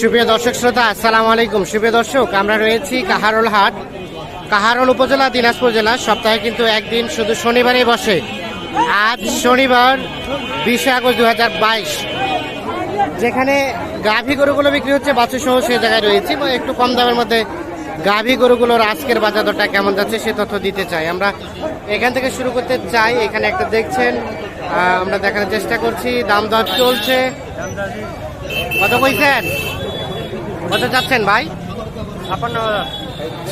সুপ্রিয় দর্শক শ্রোতা, আসসালামু আলাইকুম। সুপ্রিয় দর্শক, আমরা রয়েছি কাহারোল হাট। কাহারোল উপজেলা, দিনাজপুর জেলা। সপ্তাহে কিন্তু একদিন শুধু শনিবারই বসে। আজ শনিবার বিশে আগস্ট দু হাজার বাইশ। যেখানে গাভী গরুগুলো বিক্রি হচ্ছে বাছু সহ সে জায়গায় রয়েছি। একটু কম দামের মধ্যে গাভী গরুগুলোর আজকের বাজার দরটা কেমন যাচ্ছে, সে তথ্য দিতে চাই। আমরা এখান থেকে শুরু করতে চাই। এখানে একটা দেখছেন আমরা দেখানোর চেষ্টা করছি। দাম দর চলছে। কত কইছেন? কত চাচ্ছেন ভাই? ছাপ্পান্ন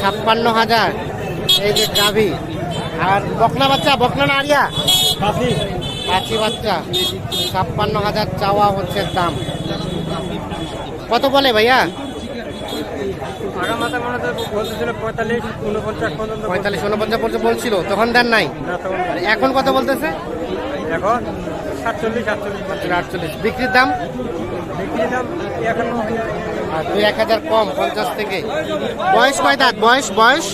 ছাপ্পান্ন হাজার। এই যে গাভী আর বকনা বাচ্চা বকনা না আরিয়া? কাছি বাচ্চা। ছাপ্পান্ন হাজার চাওয়া হচ্ছে দাম। কত বলে ভাইয়া? পঁয়তাল্লিশ উনপঞ্চাশ পর্যন্ত পর্যন্ত বলছিল। তখন দেন নাই? এখন কত বলতেছে? এখন সাতচল্লিশ সাতচল্লিশ আটচল্লিশ। বিক্রির দাম? বিক্রি দাম এখন দুই এক হাজার কম পঞ্চাশ থেকে। বয়স কয় দাঁত? বয়স বয়স?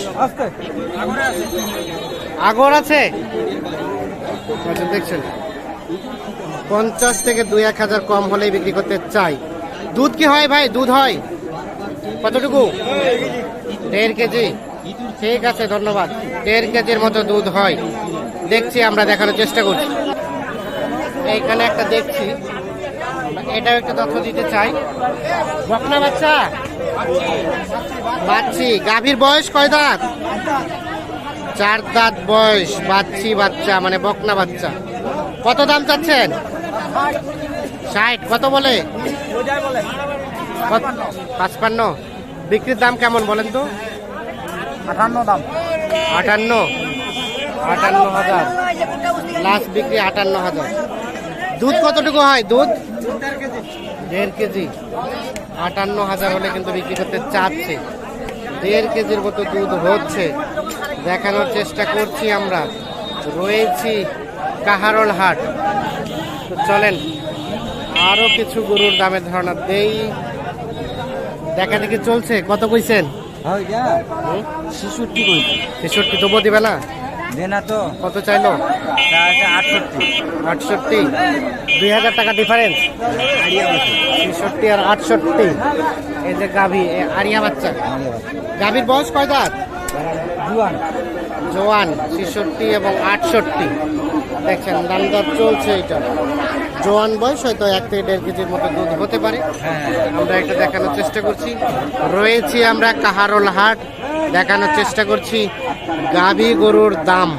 আগর আছে? আচ্ছা দেখছেন। পঞ্চাশ থেকে দুই এক হাজার কম হলেই বিক্রি করতে চাই। দুধ কি হয় ভাই? দুধ হয়? কতটুকু? দেড় কেজি। ঠিক আছে ধন্যবাদ। দেড় কেজির মতো দুধ হয়। দেখছি আমরা দেখানোর চেষ্টা করছি। এইখানে একটা দেখছি। এটাও একটা তথ্য দিতে চাই। বকনা বাচ্চা? বাচ্চি। গাভীর বয়স কয় দাঁত? চার দাঁত বয়স বাচ্চি বাচ্চা মানে বকনা বাচ্চা। কত দাম চাচ্ছেন? ষাট। কত বলে? পাঁচপান্ন। বিক্রির দাম কেমন বলেন তো? আটান্ন দাম। আটান্ন। আটান্ন হাজার। লাস্ট বিক্রি আটান্ন হাজার। দুধ কতটুকু হয়? দুধ? দেড় কেজি। আটান্ন হাজার হলে কিন্তু বিক্রি করতে চাচ্ছে। দেড় কেজির মতো দুধ হচ্ছে। দেখানোর চেষ্টা করছি আমরা। রয়েছি কাহারল হাট। তো চলেন আরও কিছু গরুর দামের ধারণা দেই। দেখা দেখি চলছে। কত কইছেন? হুম? ছেষট্টি কই ছেষট্টি তবুও দিবে না। দে না তো। কত চাইলো? আটষট্টি। আটষট্টি। দুই হাজার টাকা ডিফারেন্স ছেষট্টি আর আটষট্টি। এই যে গাভী আরিয়া বাচ্চা। গাভীর বয়স কয় দাঁত? জুয়ান। জোয়ান ছেষট্টি এবং আটষট্টি। দেখছেন দাম দর চলছে এটা জোয়ান বয়স হয়তো এক থেকে দেড় কেজির মতো দুধ হতে পারে। আমরা এটা দেখানোর চেষ্টা করছি। রয়েছি আমরা কাহারোল হাট। দেখানোর চেষ্টা করছি। গাভী গরুর দাম।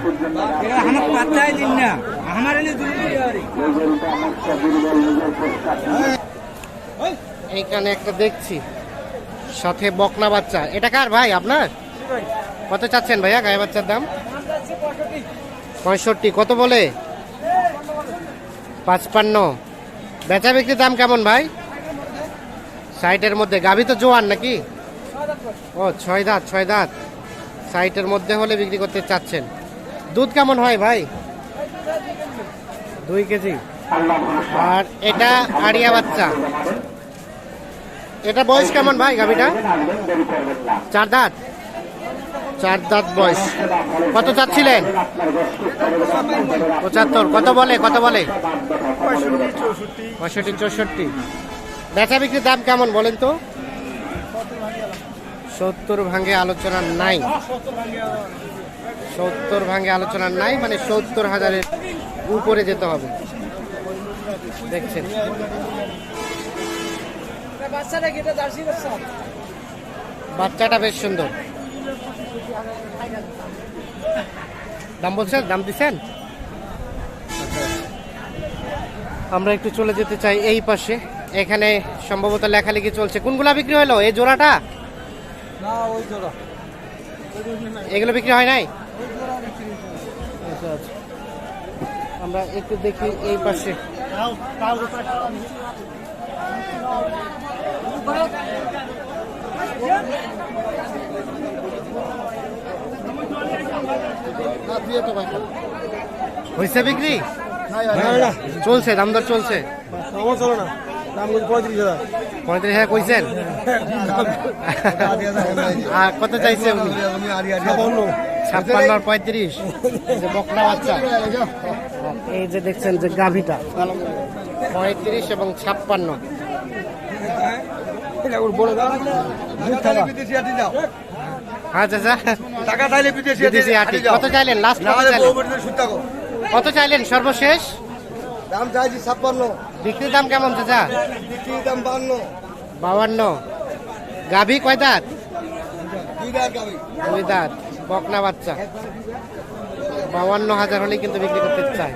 এইখানে একটা দেখছি। সাথে বকনা বাচ্চা। এটা কার ভাই আপনার? কত চাচ্ছেন ভাইয়া গায়ে বাচ্চার দাম? পঁয়ষট্টি। কত বলে? পাঁচপান্ন। বেচা বিক্রির দাম কেমন ভাই? সাইটের মধ্যে। গাভী তো জোয়ান নাকি? ও ছয় দাঁত ছয় দাঁত। সাইটের মধ্যে হলে বিক্রি করতে চাচ্ছেন। দুধ কেমন হয় ভাই? দুই কেজি। আর এটা আড়িয়া বাচ্চা। এটা বয়স কেমন ভাই গাভিটা? চার দাঁত। চার দাঁত বয়স। কত চাচ্ছিলেন? পঁচাত্তর। কত বলে? কত বলে? পঁয়ষট্টি চৌষট্টি। বেচা বিক্রির দাম কেমন বলেন তো? সত্তর ভাঙ্গে আলোচনা নাই। সত্তর ভাঙ্গে আলোচনা নাই মানে সত্তর হাজারের উপরে যেতে হবে। দেখছেন। বাচ্চাটা বেশ সুন্দর। দাম বলছেন? দাম দিচ্ছেন? আমরা একটু চলে যেতে চাই এই পাশে। এখানে সম্ভবত লেখালেখি চলছে। কোনগুলা বিক্রি হলো? এই জোড়াটা? এগুলো বিক্রি হয় নাই? আচ্ছা আচ্ছা। আমরা একটু দেখি এই পাশে। হয়েছে বিক্রি? চলছে দাম দর চলছে। আমার চলো না। দাম পঁয়ত্রিশ হাজার। পঁয়ত্রিশ হাজার কইছেন? আর কত চাইছে উনি? ছাপ্পান্ন। আর পঁয়ত্রিশ। এই যে বকনা বাচ্চা। এই যে দেখছেন যে গাভিটা। পঁয়ত্রিশ এবং ছাপ্পান্ন। চাচা। টাকা চাইলে বিদেশি বিদেশি আটি কত চাইলেন? লাস্ট কত কত চাইলেন সর্বশেষ? দাম চাইছি ছাপ্পান্ন। বিক্রির দাম কেমন চাচা? বিক্রির দাম বান্ন বাউান্ন গাভী কয় দাঁত? দুই দাঁত বকনা বাচ্চা। বাউান্ন হাজার হলেই কিন্তু বিক্রি করতে চায়।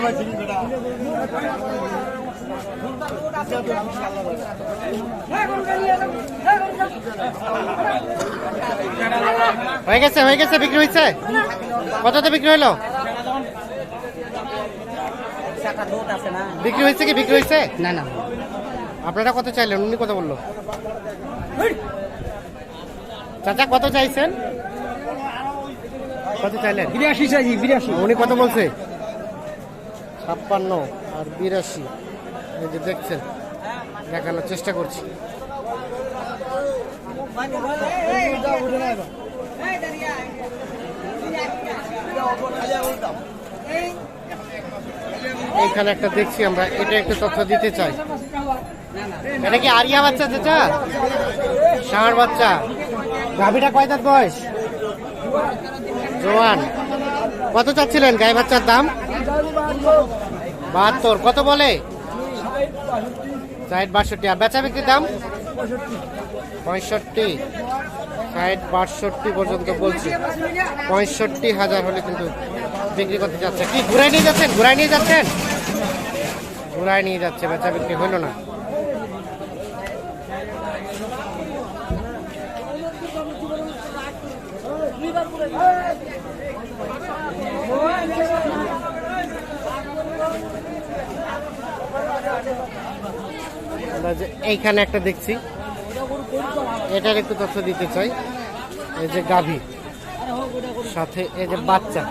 ভাই বেটা হয়ে গেছে হয়ে গেছে বিক্রি হয়েছে? কততে বিক্রি হলো? বিক্রি হয়েছে কি? বিক্রি হয়েছে? না না। আপনারা কত চাইলেন? উনি কত বলল? চাচা কত চাইছেন? কত চাইলেন? বিরাশি চাইছি বিরাশি। উনি কত বলছে? ছাপ্পান্ন আর বিরাশি। এই যে দেখছেন, দেখানোর চেষ্টা করছি। এইখানে একটা দেখছি আমরা, এটা একটু তথ্য দিতে চাই। এটা কি আরিয়া বাচ্চা চাচা ষাঁড় বাচ্চা। গাভিটা কয় দাঁত বয়স? জোয়ান। কত চাচ্ছিলেন গায়ে বাচ্চার দাম? বাহাত্তর। কত বলে? ষাট বাষট্টি। আর বেচা বিক্রির দাম? পঁয়ষট্টি। ষাট বাষট্টি পর্যন্ত বলছি। পঁয়ষট্টি হাজার হলে কিন্তু বিক্রি করতে যাচ্ছে। কি, ঘুরাই নিয়ে যাচ্ছেন? ঘুরাই নিয়ে যাচ্ছেন? ঘুরাই নিয়ে যাচ্ছে, বেচা বিক্রি হইল না। আমরা এইখানে একটা দেখছি। এটার একটু তথ্য দিতে চাই। এই যে গাভী, সাথে এই যে বাচ্চা।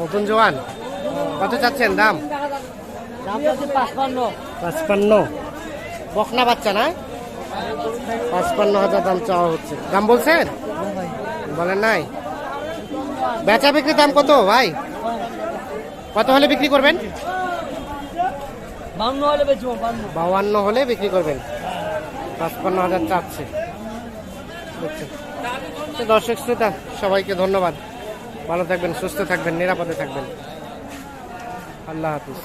নতুন জোয়ান, কত চাচ্ছেন দাম? পাঁচপান্ন। বকনা বাচ্চা না? পাঁচপান্ন হাজার দাম চাওয়া হচ্ছে। দাম বলছেন? বলেন নাই? বেচা বিক্রির দাম কত ভাই? কত হলে বিক্রি করবেন? বাউান্ন হলে বিক্রি করবেন। পাঁচপান্ন হাজার চাচ্ছে। দর্শক শ্রোতা সবাইকে ধন্যবাদ। ভালো থাকবেন সুস্থ থাকবেন নিরাপদে থাকবেন। আল্লাহ হাফিজ।